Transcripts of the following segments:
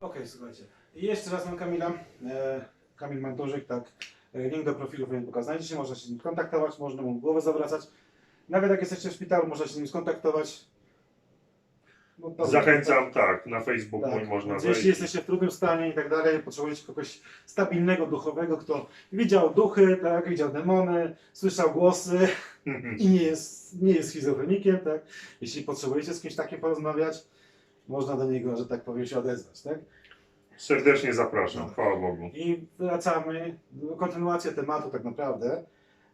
Okej, słuchajcie. I jeszcze raz mam Kamila. E, Kamil Mantorzyk, tak. E, link do profilu Facebooka znajdziecie, można się z nim kontaktować, można mu głowę zawracać. Nawet jak jesteście w szpitalu, można się z nim skontaktować. No, to- Zachęcam, tak, na Facebooku Tak, można więc wejść. jeśli jesteście w trudnym stanie i tak dalej, potrzebujecie kogoś stabilnego, duchowego, kto widział duchy, tak, widział demony, słyszał głosy i nie jest, nie jest schizofrenikiem, tak. Jeśli potrzebujecie z kimś takim porozmawiać, można do niego, że tak powiem, się odezwać, tak. Serdecznie zapraszam, chwała Bogu. I wracamy, kontynuacja tematu tak naprawdę.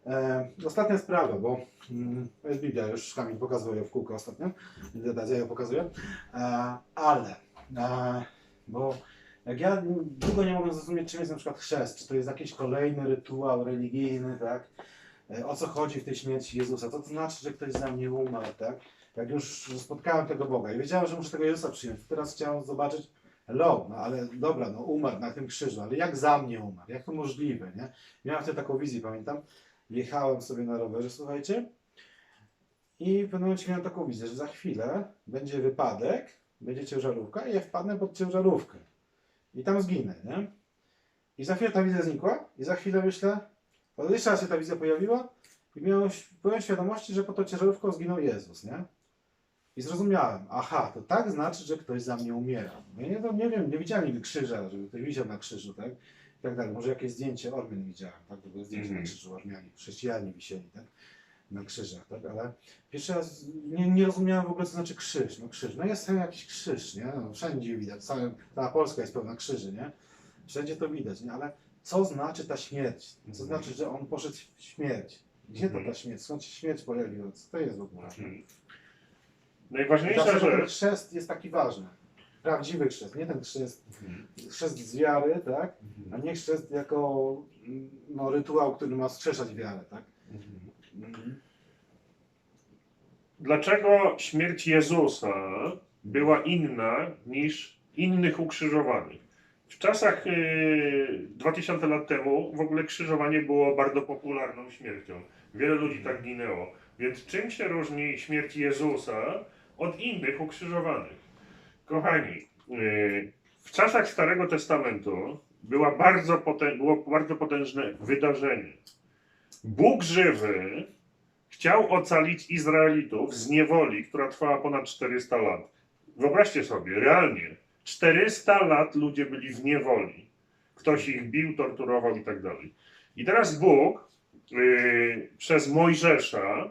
E, ostatnia sprawa, bo mm, to jest Biblia, już Kamil pokazuje ją w kółko ostatnio, ja ją pokazuję, e, ale, e, bo jak ja długo nie mogłem zrozumieć, czym jest na przykład chrzest, czy to jest jakiś kolejny rytuał religijny, tak, e, o co chodzi w tej śmierci Jezusa, co to znaczy, że ktoś za mnie umarł, tak, jak już spotkałem tego Boga i wiedziałem, że muszę tego Jezusa przyjąć, teraz chciałem zobaczyć, Hello, no ale dobra, no umarł na tym krzyżu, ale jak za mnie umarł? Jak to możliwe, nie? Miałem wtedy taką wizję, pamiętam. Jechałem sobie na rowerze, słuchajcie, i w pewnym momencie miałem taką wizję, że za chwilę będzie wypadek, będzie ciężarówka i ja wpadnę pod ciężarówkę. I tam zginę, nie? I za chwilę ta wizja znikła i za chwilę myślę, jeszcze raz się ta wizja pojawiła i miałem, byłem świadomości, że pod tą ciężarówką zginął Jezus, nie? I zrozumiałem, aha, to tak znaczy, że ktoś za mnie umiera. Ja nie, no, nie wiem, nie widziałem nigdy krzyża, żeby ktoś wisiał na krzyżu, tak? I tak dalej. Może jakieś zdjęcie Ormian widziałem, tak? To było zdjęcie Mhm. na krzyżu Ormianie, chrześcijanie wisieli, tak? Na krzyżach, tak? Ale pierwszy raz nie, nie rozumiałem w ogóle, co znaczy krzyż. No krzyż, no jest jakiś krzyż, nie? No, wszędzie widać, cała, cała Polska jest pełna krzyży, nie? Wszędzie to widać, nie? Ale co znaczy ta śmierć? Co Mhm. znaczy, że on poszedł w śmierć? Gdzie to Mhm. ta śmierć? Skąd się śmierć pojawiła? Co to jest w ogóle? Najważniejsza Dlaczego ten rzecz. chrzest jest taki ważny? Prawdziwy chrzest, nie ten chrzest, chrzest z wiary, tak? A nie chrzest jako mm, no, rytuał, który ma strzeszać wiarę, tak? Mhm. Dlaczego śmierć Jezusa była inna niż innych ukrzyżowanych? W czasach yy, 2000 lat temu w ogóle krzyżowanie było bardzo popularną śmiercią. Wiele ludzi tak ginęło. Więc czym się różni śmierć Jezusa od innych ukrzyżowanych? Kochani, yy, w czasach Starego Testamentu była bardzo było bardzo potężne wydarzenie. Bóg żywy chciał ocalić Izraelitów z niewoli, która trwała ponad 400 lat. Wyobraźcie sobie, realnie, 400 lat ludzie byli w niewoli. Ktoś ich bił, torturował i tak dalej. I teraz Bóg yy, przez Mojżesza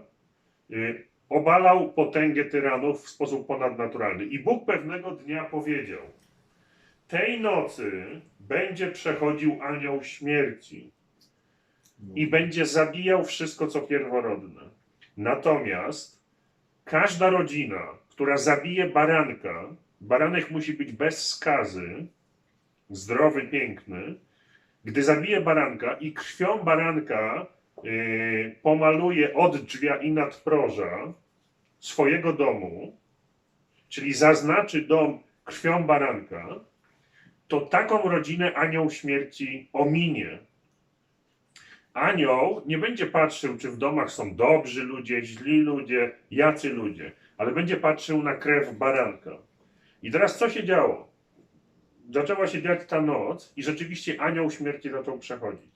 yy, obalał potęgę tyranów w sposób ponadnaturalny. I Bóg pewnego dnia powiedział: Tej nocy będzie przechodził anioł śmierci i będzie zabijał wszystko, co pierworodne. Natomiast każda rodzina, która zabije baranka, baranek musi być bez skazy, zdrowy, piękny. Gdy zabije baranka i krwią baranka yy, pomaluje od drzwia i nadproża swojego domu, czyli zaznaczy dom krwią baranka, to taką rodzinę anioł śmierci ominie. Anioł nie będzie patrzył, czy w domach są dobrzy ludzie, źli ludzie, jacy ludzie, ale będzie patrzył na krew baranka. I teraz co się działo? Zaczęła się dziać ta noc i rzeczywiście anioł śmierci zaczął przechodzić.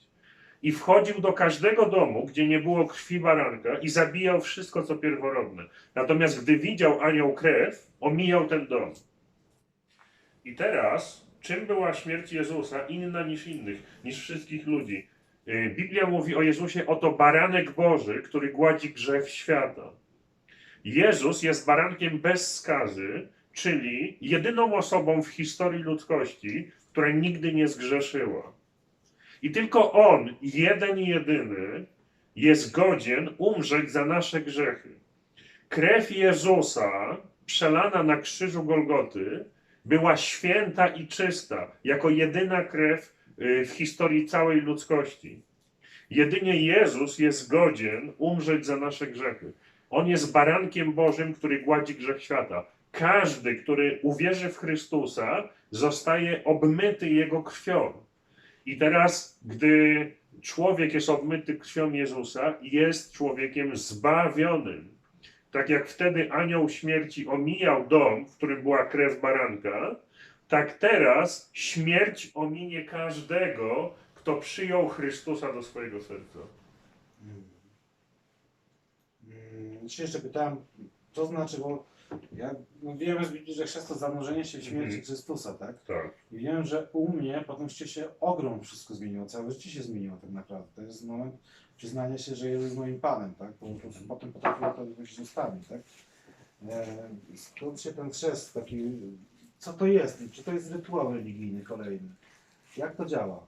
I wchodził do każdego domu, gdzie nie było krwi baranka i zabijał wszystko, co pierworodne. Natomiast gdy widział anioł krew, omijał ten dom. I teraz, czym była śmierć Jezusa inna niż innych, niż wszystkich ludzi? Yy, Biblia mówi o Jezusie, oto baranek Boży, który gładzi grzech świata. Jezus jest barankiem bez skazy, czyli jedyną osobą w historii ludzkości, która nigdy nie zgrzeszyła. I tylko On, jeden i jedyny, jest godzien umrzeć za nasze grzechy. Krew Jezusa, przelana na krzyżu Golgoty, była święta i czysta, jako jedyna krew y, w historii całej ludzkości. Jedynie Jezus jest godzien umrzeć za nasze grzechy. On jest barankiem Bożym, który gładzi grzech świata. Każdy, który uwierzy w Chrystusa, zostaje obmyty Jego krwią. I teraz, gdy człowiek jest obmyty krwią Jezusa, jest człowiekiem zbawionym. Tak jak wtedy anioł śmierci omijał dom, w którym była krew baranka, tak teraz śmierć ominie każdego, kto przyjął Chrystusa do swojego serca. Mm. Mm, Się jeszcze pytałem, co znaczy, bo ja no Biblii, że chrzest to zanurzenie się w śmierci Mhm. Chrystusa, tak? Tak. I wiem, że u mnie po tym szczycie się ogrom wszystko zmieniło, całe życie się zmieniło tak naprawdę. To jest moment przyznania się, że Jezus jest moim Panem, tak? Bo to, potem potrafiło to wyjść ustami, tak? E, skąd się ten chrzest taki, co to jest? Czy to jest rytuał religijny kolejny? Jak to działa?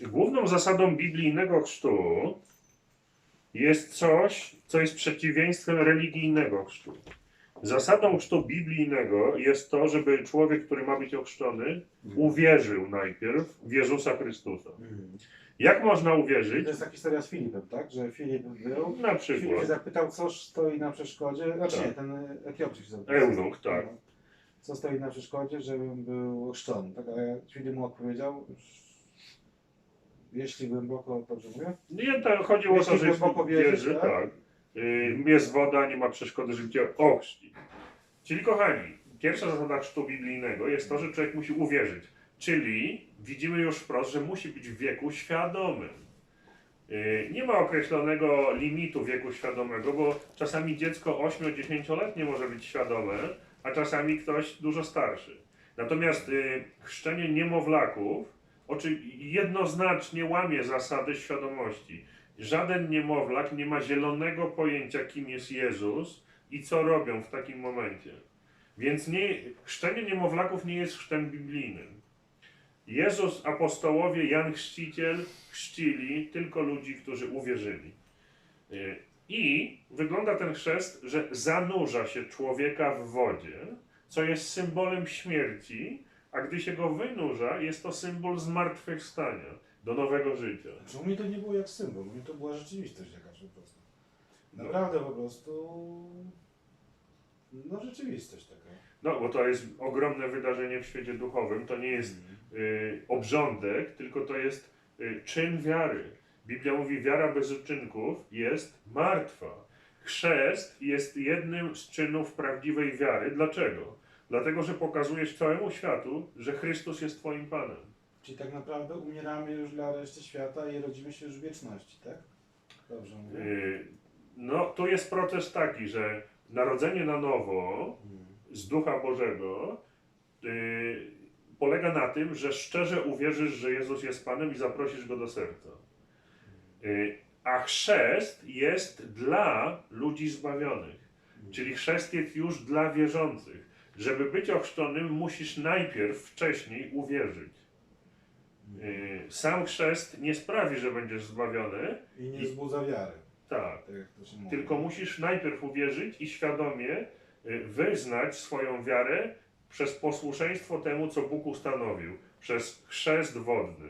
Główną zasadą biblijnego chrztu jest coś, co jest przeciwieństwem religijnego chrztu. Zasadą chrztu biblijnego jest to, żeby człowiek, który ma być ochrzczony, uwierzył najpierw w Jezusa Chrystusa. Mhm. Jak można uwierzyć? To jest ta historia z Filipem, tak? Że Filip był, Na Filip się przykład. zapytał, co stoi na przeszkodzie, znaczy Tak. nie, ten Etiopczyk się zapytał. Eunuch, tak. Co stoi na przeszkodzie, żebym był chrzczony, tak? Ale Filip mu odpowiedział, jeśli głęboko, dobrze mówię? Nie, to chodziło o to, że głęboko wierzy, wierzysz, tak? tak. Y, Jest woda, nie ma przeszkody, żeby cię ochrzcić. Czyli kochani, pierwsza zasada chrztu biblijnego jest to, że człowiek musi uwierzyć. Czyli widzimy już wprost, że musi być w wieku świadomym. Y, Nie ma określonego limitu wieku świadomego, bo czasami dziecko 8-10-letnie może być świadome, a czasami ktoś dużo starszy. Natomiast y, chrzczenie niemowlaków jednoznacznie łamie zasady świadomości. Żaden niemowlak nie ma zielonego pojęcia, kim jest Jezus i co robią w takim momencie. Więc nie, chrzczenie niemowlaków nie jest chrztem biblijnym. Jezus, apostołowie, Jan Chrzciciel chrzcili tylko ludzi, którzy uwierzyli. Y, I wygląda ten chrzest, że zanurza się człowieka w wodzie, co jest symbolem śmierci, a gdy się go wynurza, jest to symbol zmartwychwstania do nowego życia. Że u mnie to nie było jak symbol, u mnie to była rzeczywistość jakaś po prostu. Naprawdę po prostu, no rzeczywistość taka. No, bo to jest ogromne wydarzenie w świecie duchowym. To nie jest y, obrządek, tylko to jest y, czyn wiary. Biblia mówi, wiara bez uczynków jest martwa. Chrzest jest jednym z czynów prawdziwej wiary. Dlaczego? Dlatego, że pokazujesz całemu światu, że Chrystus jest Twoim Panem. Czyli tak naprawdę umieramy już dla reszty świata i rodzimy się już w wieczności, tak? Dobrze mówię. Y, no, tu jest proces taki, że narodzenie na nowo Mm. z Ducha Bożego y, polega na tym, że szczerze uwierzysz, że Jezus jest Panem i zaprosisz Go do serca. Y, a chrzest jest dla ludzi zbawionych. Czyli chrzest jest już dla wierzących. Żeby być ochrzczonym, musisz najpierw wcześniej uwierzyć. Y, sam chrzest nie sprawi, że będziesz zbawiony, I nie wzbudza wiary, tak. tak. Tylko musisz najpierw uwierzyć i świadomie y, wyznać swoją wiarę przez posłuszeństwo temu, co Bóg ustanowił, przez chrzest wodny.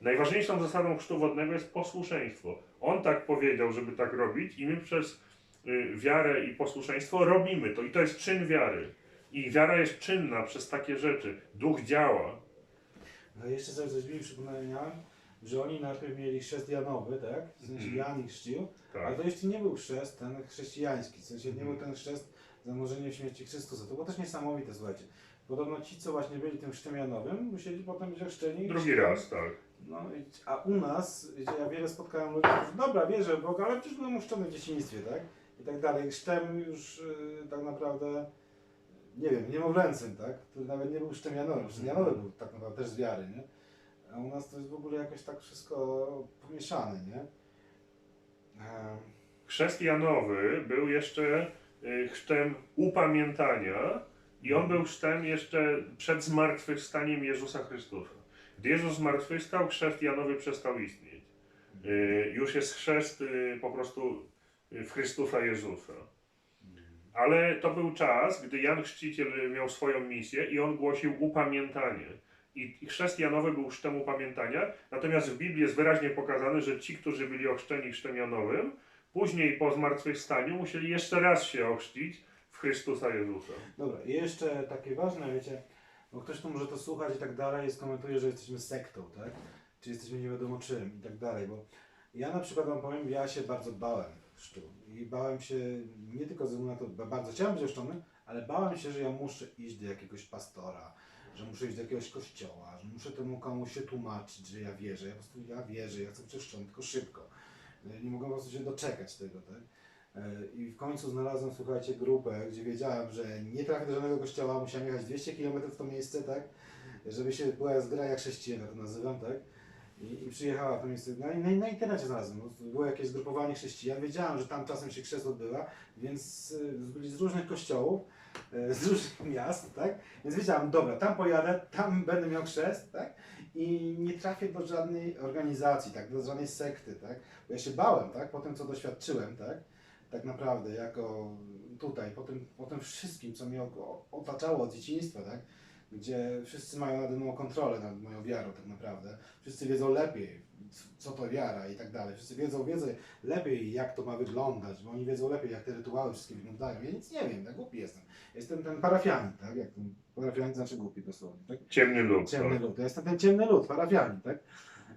Najważniejszą zasadą chrztu wodnego jest posłuszeństwo. On tak powiedział, żeby tak robić, i my przez y, wiarę i posłuszeństwo robimy to. I to jest czyn wiary. I wiara jest czynna przez takie rzeczy. Duch działa. No i jeszcze sobie coś mi przypomniałem, że oni najpierw mieli chrzest Janowy, tak? W sensie Mhm. Jan ich chrzcił, ale Tak. to jeszcze nie był chrzest ten chrześcijański, w sensie nie Mhm. był ten chrzest zanurzenie w śmierci Chrystusa. To było też niesamowite, słuchajcie. Podobno ci, co właśnie byli tym chrztem Janowym, musieli potem być ochrzczeni. Drugi raz, tak. No, a u nas, gdzie ja wiele spotkałem ludzi, którzy, dobra, wierzę w Boga, ale przecież byłem ochrzczony w dzieciństwie, tak? I tak dalej. Chrztem już y, tak naprawdę, nie wiem, niemowlęcym, tak? Który nawet nie był. Chrztem Janowy był tak naprawdę też z wiary, nie? A u nas to jest w ogóle jakoś tak wszystko pomieszane, nie? Em, Chrzest Janowy był jeszcze y, chrztem upamiętania i on był chrztem jeszcze przed zmartwychwstaniem Jezusa Chrystusa. Gdy Jezus zmartwychwstał, chrzest Janowy przestał istnieć. Y, Już jest chrzest y, po prostu w Chrystusa Jezusa. Ale to był czas, gdy Jan Chrzciciel miał swoją misję i on głosił upamiętanie. I chrzest Janowy był chrztem upamiętania, natomiast w Biblii jest wyraźnie pokazane, że ci, którzy byli ochrzczeni chrztem Janowym, później po zmartwychwstaniu musieli jeszcze raz się ochrzcić w Chrystusa Jezusa. Dobra, i jeszcze takie ważne, wiecie, bo ktoś tu może to słuchać i tak dalej, skomentuje, że jesteśmy sektą, tak? Czy jesteśmy nie wiadomo czym i tak dalej, bo ja na przykład wam powiem, ja się bardzo bałem chrztu i bałem się nie tylko ze względu na to, bo bardzo chciałem być ochrzczony, ale bałem się, że ja muszę iść do jakiegoś pastora, że muszę iść do jakiegoś kościoła, że muszę temu komuś się tłumaczyć, że ja wierzę. Ja po prostu ja wierzę, ja chcę być chrzczony, tylko szybko. Ja Nie mogłem po prostu się doczekać tego, tak? E, I w końcu znalazłem, słuchajcie, grupę, gdzie wiedziałem, że nie trafię do żadnego kościoła, musiałem jechać 200 km w to miejsce, tak? Żeby się była zgraja chrześcijan, ja to nazywam, tak? I, i przyjechała to miejsce. Na, na, na internecie znalazłem. bo Było jakieś zgrupowanie chrześcijan. Wiedziałem, że tam czasem się chrzest odbywa, więc byli z różnych kościołów, y, z różnych miast, tak? Więc wiedziałem, dobra, tam pojadę, tam będę miał chrzest, tak? I nie trafię do żadnej organizacji, tak? Do żadnej sekty, tak? Bo ja się bałem, tak? Po tym, co doświadczyłem, tak? Tak naprawdę, jako tutaj, po tym, po tym wszystkim, co mnie otaczało od dzieciństwa, tak? Gdzie wszyscy mają nade mną kontrolę nad moją wiarą, tak naprawdę. Wszyscy wiedzą lepiej, co to wiara i tak dalej. Wszyscy wiedzą, wiedzą lepiej, jak to ma wyglądać, bo oni wiedzą lepiej, jak te rytuały wszystkie wyglądają. Ja nic nie wiem, tak głupi jestem. Jestem ten parafianin, tak? Jak ten parafianin znaczy głupi dosłownie, tak? Ciemny lud. Ciemny tak. lud. Ja jestem ten ciemny lud, parafianin, tak?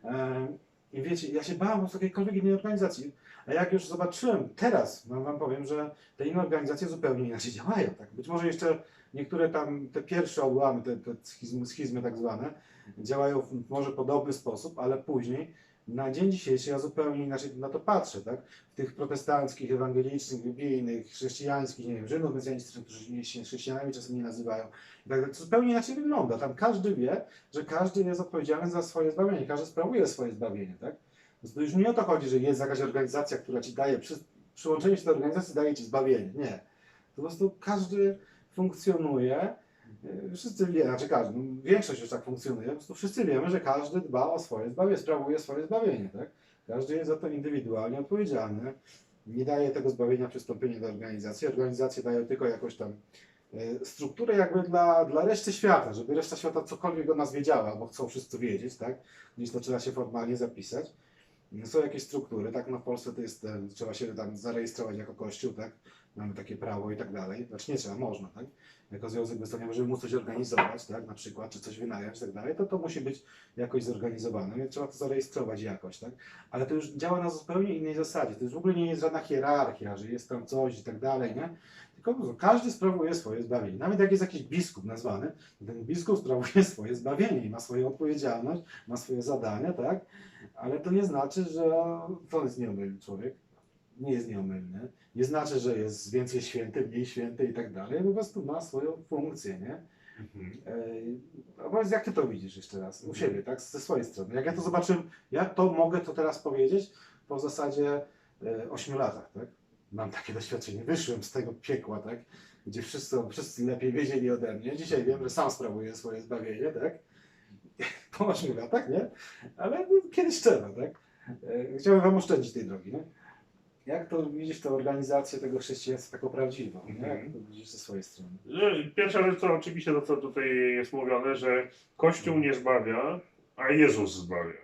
E, I wiecie, ja się bałem z jakiejkolwiek innej organizacji. A jak już zobaczyłem teraz, no wam powiem, że te inne organizacje zupełnie inaczej działają. Tak? Być może jeszcze niektóre tam, te pierwsze odłamy, te, te schizmy, schizmy tak zwane, działają w może podobny sposób, ale później, na dzień dzisiejszy ja zupełnie inaczej na to patrzę, tak? W tych protestanckich, ewangelicznych, biblijnych, chrześcijańskich, nie wiem, Żydów mesjanistycznych, którzy się chrześcijanami czasem nie nazywają, tak to zupełnie inaczej wygląda. Tam każdy wie, że każdy jest odpowiedzialny za swoje zbawienie, każdy sprawuje swoje zbawienie, tak? Więc to już nie o to chodzi, że jest jakaś organizacja, która ci daje, przy, przyłączenie się do organizacji daje ci zbawienie. Nie. Po prostu każdy funkcjonuje, wszyscy wiemy, znaczy każdy, no, większość już tak funkcjonuje, po prostu wszyscy wiemy, że każdy dba o swoje zbawienie, sprawuje swoje zbawienie, tak? Każdy jest za to indywidualnie odpowiedzialny. Nie daje tego zbawienia przystąpienie do organizacji. Organizacje dają tylko jakąś tam e, strukturę jakby dla, dla reszty świata, żeby reszta świata cokolwiek o nas wiedziała, bo chcą wszyscy wiedzieć, tak? Gdzieś to trzeba się formalnie zapisać. Są jakieś struktury, tak? No w Polsce to jest, e, trzeba się tam zarejestrować jako kościół, tak? Mamy takie prawo i tak dalej. Znaczy nie trzeba, można, tak? Jako związek bezstroniowy, żeby móc coś organizować, tak? Na przykład, czy coś wynająć i tak dalej, to to musi być jakoś zorganizowane, więc trzeba to zarejestrować jakoś, tak? Ale to już działa na zupełnie innej zasadzie. To już w ogóle nie jest żadna hierarchia, że jest tam coś i tak dalej, nie? Tylko każdy sprawuje swoje zbawienie. Nawet jak jest jakiś biskup nazwany, ten biskup sprawuje swoje zbawienie i ma swoją odpowiedzialność, ma swoje zadania, tak? Ale to nie znaczy, że to jest nieomylny człowiek. Nie jest nieomylny. Nie znaczy, że jest więcej święty, mniej święty i tak dalej. Po prostu ma swoją funkcję, nie? Mhm. A powiedz, jak ty to widzisz jeszcze raz, u siebie, tak, ze swojej strony. Jak ja to zobaczyłem, ja to mogę to teraz powiedzieć po w zasadzie e, 8 latach, tak? Mam takie doświadczenie, wyszłem z tego piekła, tak? Gdzie wszyscy, wszyscy lepiej wiedzieli ode mnie. Dzisiaj wiem, że sam sprawuję swoje zbawienie, tak? Po 8 latach, nie? Ale no, kiedyś trzeba, tak? E, Chciałbym wam oszczędzić tej drogi, nie? Jak to widzisz tę organizację tego chrześcijaństwa taką prawdziwą, nie? Jak to widzisz ze swojej strony? Pierwsza rzecz to oczywiście to, co tutaj jest mówione, że Kościół nie zbawia, a Jezus zbawia.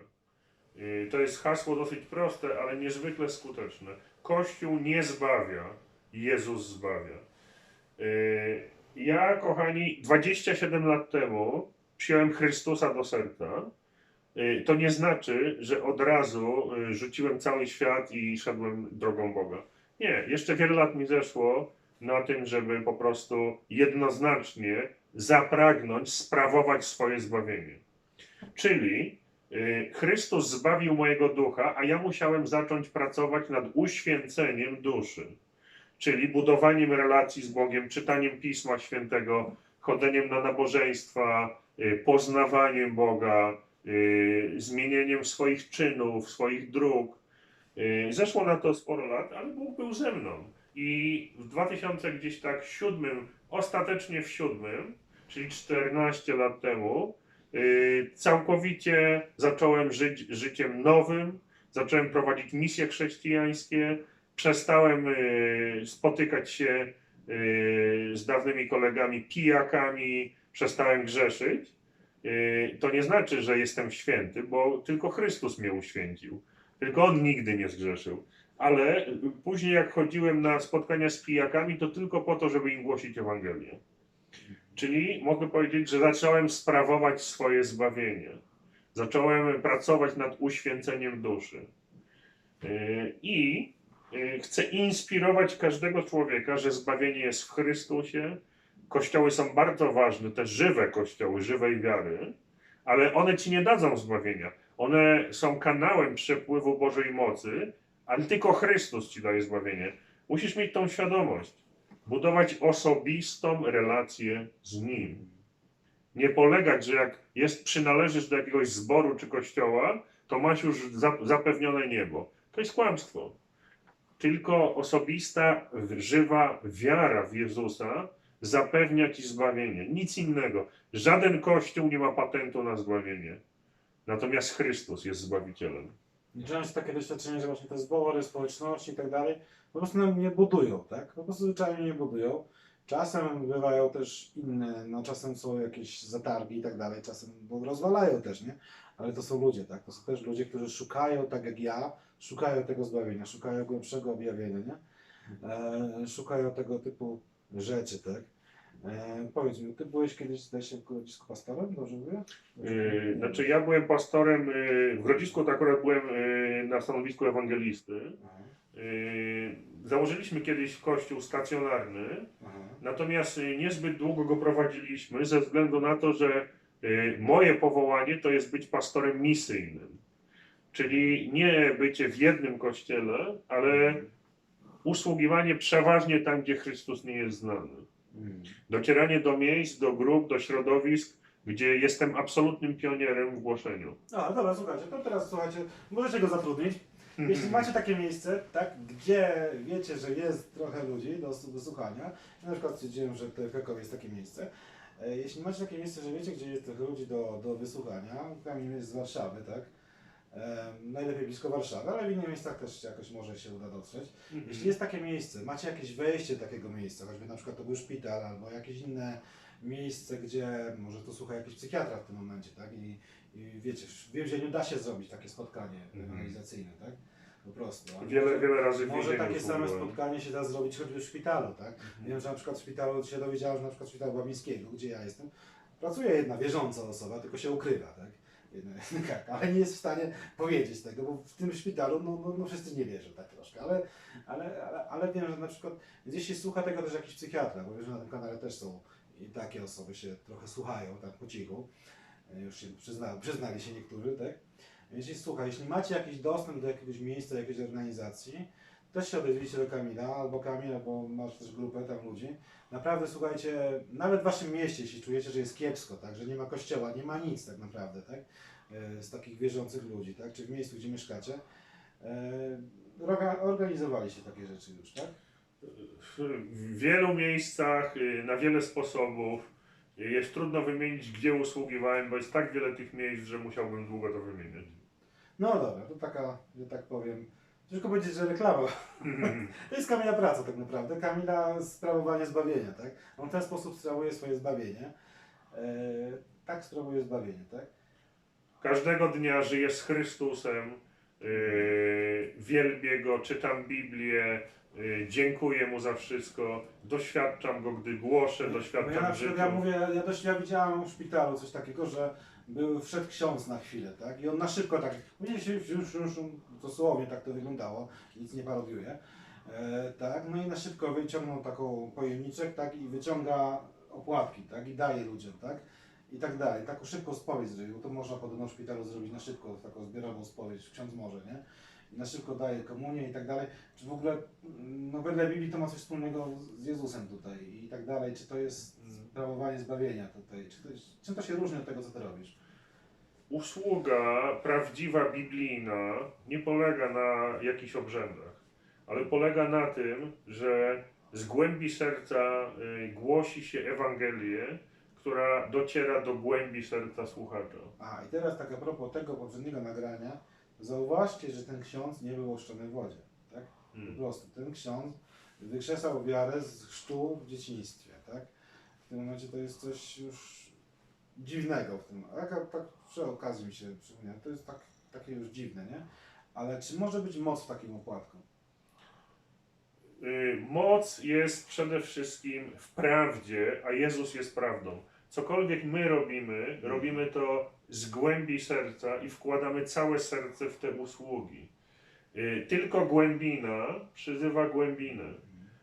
Y, To jest hasło dosyć proste, ale niezwykle skuteczne. Kościół nie zbawia, Jezus zbawia. Y, Ja, kochani, 27 lat temu przyjąłem Chrystusa do serca. Y, To nie znaczy, że od razu y, rzuciłem cały świat i szedłem drogą Boga. Nie, jeszcze wiele lat mi zeszło na tym, żeby po prostu jednoznacznie zapragnąć sprawować swoje zbawienie. Czyli y, Chrystus zbawił mojego ducha, a ja musiałem zacząć pracować nad uświęceniem duszy, czyli budowaniem relacji z Bogiem, czytaniem Pisma Świętego, chodzeniem na nabożeństwa, poznawaniem Boga, zmienieniem swoich czynów, swoich dróg. Y, Zeszło na to sporo lat, ale Bóg był ze mną. I w 2000 gdzieś tak siódmym, ostatecznie w siódmym, czyli 14 lat temu, yy, całkowicie zacząłem żyć życiem nowym, zacząłem prowadzić misje chrześcijańskie, przestałem spotykać się z dawnymi kolegami pijakami, przestałem grzeszyć. Yy, to nie znaczy, że jestem święty, bo tylko Chrystus mnie uświęcił. Tylko On nigdy nie zgrzeszył ale później jak chodziłem na spotkania z pijakami, to tylko po to, żeby im głosić Ewangelię. Czyli mogę powiedzieć, że zacząłem sprawować swoje zbawienie. Zacząłem pracować nad uświęceniem duszy. Yy, I yy, chcę inspirować każdego człowieka, że zbawienie jest w Chrystusie, kościoły są bardzo ważne, te żywe kościoły, żywej wiary, ale one ci nie dadzą zbawienia. One są kanałem przepływu Bożej mocy, ale tylko Chrystus ci daje zbawienie. Musisz mieć tą świadomość. Budować osobistą relację z Nim. Nie polegać, że jak jest, przynależysz do jakiegoś zboru czy kościoła, to masz już za, zapewnione niebo. To jest kłamstwo. Tylko osobista, żywa wiara w Jezusa zapewnia ci zbawienie. Nic innego. Żaden kościół nie ma patentu na zbawienie. Natomiast Chrystus jest zbawicielem. Często takie doświadczenie, że właśnie te zbory, społeczności i tak dalej, po prostu nam nie budują, tak? Po prostu zwyczajnie nie budują. Czasem bywają też inne, no czasem są jakieś zatargi i tak dalej, czasem rozwalają też, nie? Ale to są ludzie, tak? To są też ludzie, którzy szukają, tak jak ja, szukają tego zbawienia, szukają głębszego objawienia, nie? E, szukają tego typu rzeczy, tak? E, powiedz mi, ty byłeś kiedyś, zdaje się, w Grodzisku pastorem, dobrze mówię? Yy, znaczy ja byłem pastorem, yy, w Grodzisku to akurat byłem yy, na stanowisku ewangelisty. Yy, założyliśmy kiedyś kościół stacjonarny, aha. natomiast yy, niezbyt długo go prowadziliśmy ze względu na to, że yy, moje powołanie to jest być pastorem misyjnym. Czyli nie bycie w jednym kościele, ale usługiwanie przeważnie tam, gdzie Chrystus nie jest znany. Docieranie do miejsc, do grup, do środowisk, gdzie jestem absolutnym pionierem w głoszeniu. A, dobra, słuchajcie, to teraz słuchajcie, możecie go zatrudnić. Mhm. Jeśli macie takie miejsce, tak, gdzie wiecie, że jest trochę ludzi do, do słuchania, na przykład stwierdziłem, że to w Krakowie jest takie miejsce. E, Jeśli macie takie miejsce, że wiecie, gdzie jest trochę ludzi do, do wysłuchania, Kamil jest z Warszawy, tak? Najlepiej blisko Warszawy, ale w innych miejscach też jakoś może się uda dotrzeć. Mhm. Jeśli jest takie miejsce, macie jakieś wejście do takiego miejsca, choćby na przykład to był szpital albo jakieś inne miejsce, gdzie może to słucha jakiś psychiatra w tym momencie, tak? I, i wiecie, w więzieniu da się zrobić takie spotkanie Mhm. ewangelizacyjne, tak? Po prostu. Wiele, może- wiele razy Może takie same spotkanie się da zrobić choćby w szpitalu, tak? Mhm. Wiem, że na przykład w szpitalu się dowiedziałem, że na przykład w szpitalu Babińskiego, gdzie ja jestem, pracuje jedna wierząca osoba, tylko się ukrywa, tak? Jedna, tak, ale nie jest w stanie powiedzieć tego, bo w tym szpitalu no, no, no wszyscy nie wierzą tak troszkę, ale, ale, ale, ale wiem, że na przykład gdzieś się słucha tego też jakiś psychiatra, bo wiem, że na tym kanale też są i takie osoby się trochę słuchają tak po cichu, E, już się przyzna, przyznali się niektórzy, tak? Jeśli słuchaj, jeśli macie jakiś dostęp do jakiegoś miejsca, jakiejś organizacji, też się odezwijcie do Kamila, albo Kamil, albo masz też grupę tam ludzi. Naprawdę słuchajcie, nawet w waszym mieście, jeśli czujecie, że jest kiepsko, tak, że nie ma kościoła, nie ma nic tak naprawdę, tak, e, z takich wierzących ludzi, tak, czy w miejscu, gdzie mieszkacie, e, orga- organizowali się takie rzeczy już, tak? W wielu miejscach, y, na wiele sposobów. Jest trudno wymienić, gdzie usługiwałem, bo jest tak wiele tych miejsc, że musiałbym długo to wymieniać. No dobra, to taka, że tak powiem, tylko powiedzieć, że reklama. To jest Kamila praca tak naprawdę. Kamila sprawowanie zbawienia, tak? On w ten sposób sprawuje swoje zbawienie. E, tak sprawuje zbawienie, tak? Każdego dnia żyję z Chrystusem, yy, wielbię Go, czytam Biblię, yy, dziękuję Mu za wszystko, doświadczam Go, gdy głoszę, Bo ja na doświadczam przykład, ja mówię, ja dość, ja widziałem w szpitalu coś takiego, że był, wszedł ksiądz na chwilę, tak? I on na szybko tak, już, już, już dosłownie tak to wyglądało, nic nie parodiuję, e, tak? No i na szybko wyciągnął taką pojemniczek, tak? I wyciąga opłatki, tak? I daje ludziom, tak? I tak dalej. Taką szybką spowiedź zrobił. To można podobno w szpitalu zrobić na szybko, taką zbiorową spowiedź, ksiądz może, nie? I na szybko daje komunię i tak dalej. Czy w ogóle, mm, no wedle Biblii to ma coś wspólnego z Jezusem tutaj i tak dalej. Czy to jest sprawowanie zbawienia tutaj? Czy to czym to się różni od tego, co ty robisz? Usługa prawdziwa, biblijna nie polega na jakichś obrzędach, ale polega na tym, że z głębi serca y, głosi się Ewangelię, która dociera do głębi serca słuchacza. A i teraz tak a propos tego poprzedniego nagrania, zauważcie, że ten ksiądz nie był oszczony w wodzie. Tak? Po Hmm. prostu ten ksiądz wykrzesał wiarę z chrztu w dzieciństwie, tak? W tym momencie to jest coś już dziwnego w tym. Tak, tak przy okazji mi się przypomniał, to jest tak, takie już dziwne, nie? Ale czy może być moc w takim opłatku? Y, Moc jest przede wszystkim w prawdzie, a Jezus jest prawdą. Cokolwiek my robimy, robimy to z głębi serca i wkładamy całe serce w te usługi. Y, Tylko głębina przyzywa głębinę.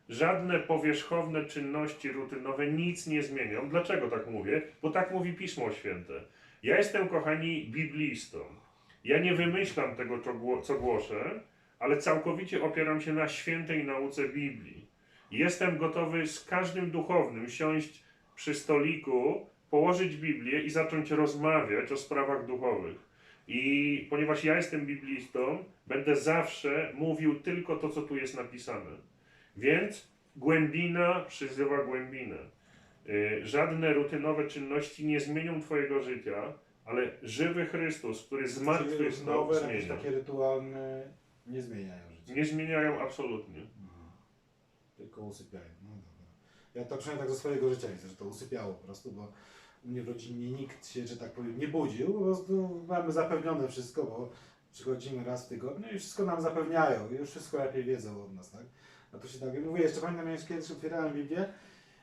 żadne powierzchowne czynności rutynowe nic nie zmienią. Dlaczego tak mówię? Bo tak mówi Pismo Święte. Ja jestem, kochani, biblistą. Ja nie wymyślam tego, co głoszę, ale całkowicie opieram się na świętej nauce Biblii. Jestem gotowy z każdym duchownym siąść przy stoliku, położyć Biblię i zacząć rozmawiać o sprawach duchowych. I ponieważ ja jestem biblistą, będę zawsze mówił tylko to, co tu jest napisane. Więc głębina przyzywa głębinę. Y, Żadne rutynowe czynności nie zmienią Twojego życia, ale żywy Chrystus, który zmartwychwstał, nowe, jakieś zmienia. takie rytualne nie zmieniają życia. Nie zmieniają absolutnie. Mhm. Tylko usypiają. No. Ja to przynajmniej tak ze swojego życia widzę, że to usypiało po prostu, bo u mnie w rodzinie nikt się, że tak powiem, nie budził. Po prostu mamy zapewnione wszystko, bo przychodzimy raz w tygodniu i wszystko nam zapewniają. Już wszystko lepiej wiedzą od nas, tak? A to się tak mówię, jeszcze pamiętam, jak kiedyś otwierałem Biblię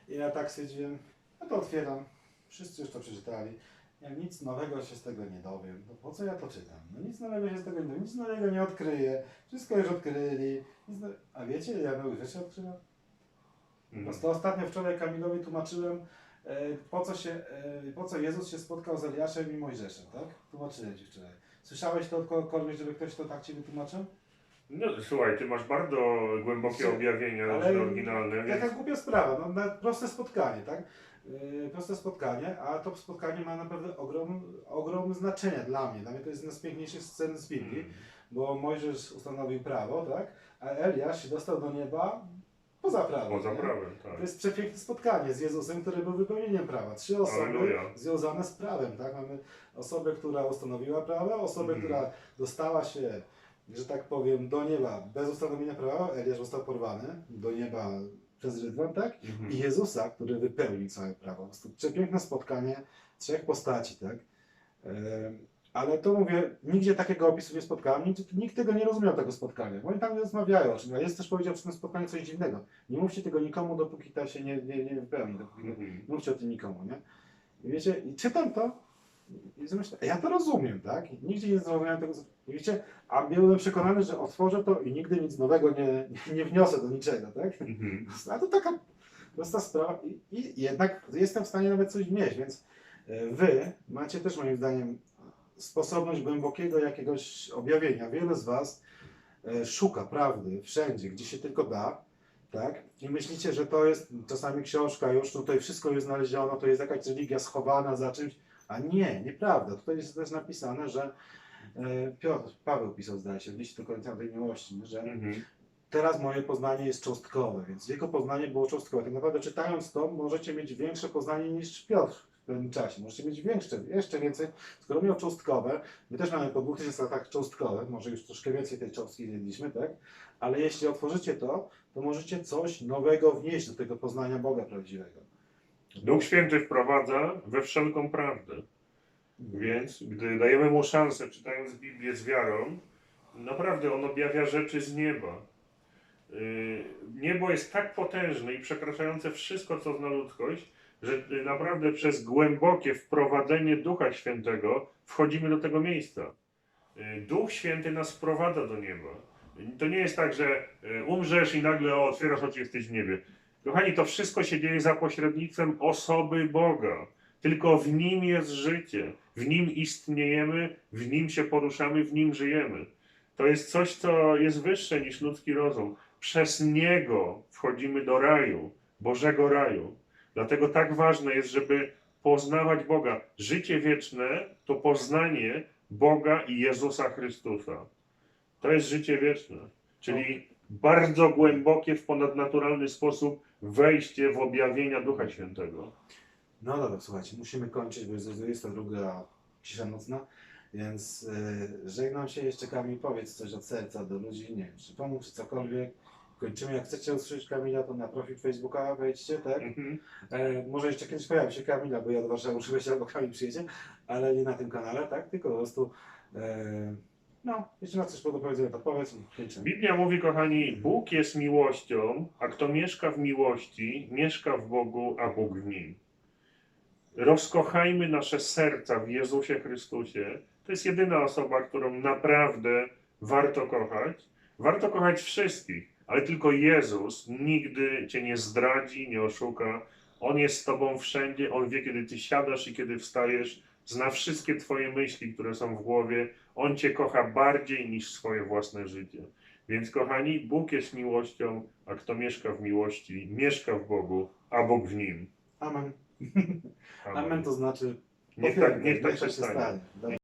i ja tak stwierdziłem, no to otwieram. Wszyscy już to przeczytali. Ja nic nowego się z tego nie dowiem. No po co ja to czytam? No nic nowego się z tego nie dowiem, nic nowego nie odkryję. Wszystko już odkryli. No... A wiecie, ja nowych rzeczy odkryłem? Po Mhm. prostu ostatnio wczoraj Kamilowi tłumaczyłem, e, po co, się, e, po co Jezus się spotkał z Eliaszem i Mojżeszem, tak? Tłumaczyłem Ci wczoraj. Słyszałeś to od kogokolwiek, żeby ktoś to tak Ci wytłumaczył? No, słuchaj, ty masz bardzo głębokie objawienia, ale oryginalne, więc Taka głupia sprawa, no, proste spotkanie, tak? Yy, proste spotkanie, a to spotkanie ma naprawdę ogrom, ogrom znaczenia dla mnie. Dla mnie to jest jedna z piękniejszych scen z Biblii, Mm. bo Mojżesz ustanowił prawo, tak? A Eliasz się dostał do nieba poza prawem. poza nie? prawem, To tak. jest przepiękne spotkanie z Jezusem, który był wypełnieniem prawa. Trzy osoby Alleluja. związane z prawem, tak? Mamy osobę, która ustanowiła prawo, osobę, Mhm. która dostała się, że tak powiem, do nieba bez ustanowienia prawa. Eliasz został porwany do nieba przez Rydwan, tak? Mhm. I Jezusa, który wypełnił całe prawo. Prostu przepiękne spotkanie trzech postaci, tak? Ale to mówię, nigdzie takiego opisu nie spotkałem, nikt, nikt tego nie rozumiał, tego spotkania. Bo Oni tam nie rozmawiają o czym. A jest też powiedział przy tym spotkaniu coś dziwnego. Nie mówcie tego nikomu, dopóki to się nie, nie, nie wypełni. Dopóki nie, Mhm. nie mówcie o tym nikomu, nie? I wiecie, i czytam to i myślę, ja to rozumiem, tak? Nigdzie nie zrozumiałem tego. I wiecie, a byłem przekonany, że otworzę to i nigdy nic nowego nie, nie wniosę do niczego, tak? Mhm. A to taka prosta sprawa i, i jednak jestem w stanie nawet coś wnieść, więc e, wy macie też moim zdaniem sposobność głębokiego jakiegoś objawienia. Wiele z was e, szuka prawdy wszędzie, gdzie się tylko da, tak? I myślicie, że to jest czasami książka, już tutaj wszystko jest znaleziono, to jest jakaś religia schowana za czymś, a nie, nieprawda. Tutaj jest też napisane, że e, Piotr, Paweł pisał, zdaje się, w liście do Koryntian miłości, nie? że Mhm. Teraz moje poznanie jest cząstkowe, więc jego poznanie było cząstkowe. Tak naprawdę czytając to, możecie mieć większe poznanie niż Piotr pewnym czasie. Możecie mieć większe, jeszcze więcej. Skoro miał cząstkowe, my też mamy po 2000 latach cząstkowe, może już troszkę więcej tej cząstki zjedliśmy, tak? Ale jeśli otworzycie to, to możecie coś nowego wnieść do tego poznania Boga prawdziwego. Duch Święty wprowadza we wszelką prawdę. Więc gdy dajemy mu szansę, czytając Biblię z wiarą, naprawdę on objawia rzeczy z nieba. Yy, Niebo jest tak potężne i przekraczające wszystko, co zna ludzkość, że yy, naprawdę przez głębokie wprowadzenie Ducha Świętego wchodzimy do tego miejsca. Yy, Duch Święty nas wprowadza do nieba. To nie jest tak, że yy, umrzesz i nagle otwierasz oczy, jesteś w niebie. Kochani, to wszystko się dzieje za pośrednictwem osoby Boga. Tylko w Nim jest życie. W Nim istniejemy, w Nim się poruszamy, w Nim żyjemy. To jest coś, co jest wyższe niż ludzki rozum. Przez Niego wchodzimy do raju, Bożego raju. Dlatego tak ważne jest, żeby poznawać Boga. Życie wieczne to poznanie Boga i Jezusa Chrystusa. To jest życie wieczne. Czyli bardzo głębokie, w ponadnaturalny sposób wejście w objawienia Ducha Świętego. No dobra, słuchajcie, musimy kończyć, bo jest 22 cisza nocna, więc yy, żegnam się jeszcze Kamil, powiedz coś od serca do ludzi, nie wiem, czy pomóc, czy cokolwiek. Kończymy, jak chcecie usłyszeć Kamila, to na profil Facebooka wejdźcie, tak? Mhm. E, może jeszcze kiedyś pojawi się Kamila, bo ja do Warszawy muszę wejść, albo Kamil przyjedzie, ale nie na tym kanale, tak? Tylko po prostu, e, no, jeśli masz coś do powiedzenia, to powiedz kończymy. Biblia mówi, kochani, Bóg jest miłością, a kto mieszka w miłości, mieszka w Bogu, a Bóg w nim. Rozkochajmy nasze serca w Jezusie Chrystusie. To jest jedyna osoba, którą naprawdę warto kochać. Warto kochać wszystkich, ale tylko Jezus nigdy cię nie zdradzi, nie oszuka. On jest z tobą wszędzie, on wie, kiedy ty siadasz i kiedy wstajesz, zna wszystkie twoje myśli, które są w głowie. On cię kocha bardziej niż swoje własne życie. Więc kochani, Bóg jest miłością, a kto mieszka w miłości, mieszka w Bogu, a Bóg w nim. Amen. Amen. Amen to znaczy Niech tak, niech tak się się stanie. stanie.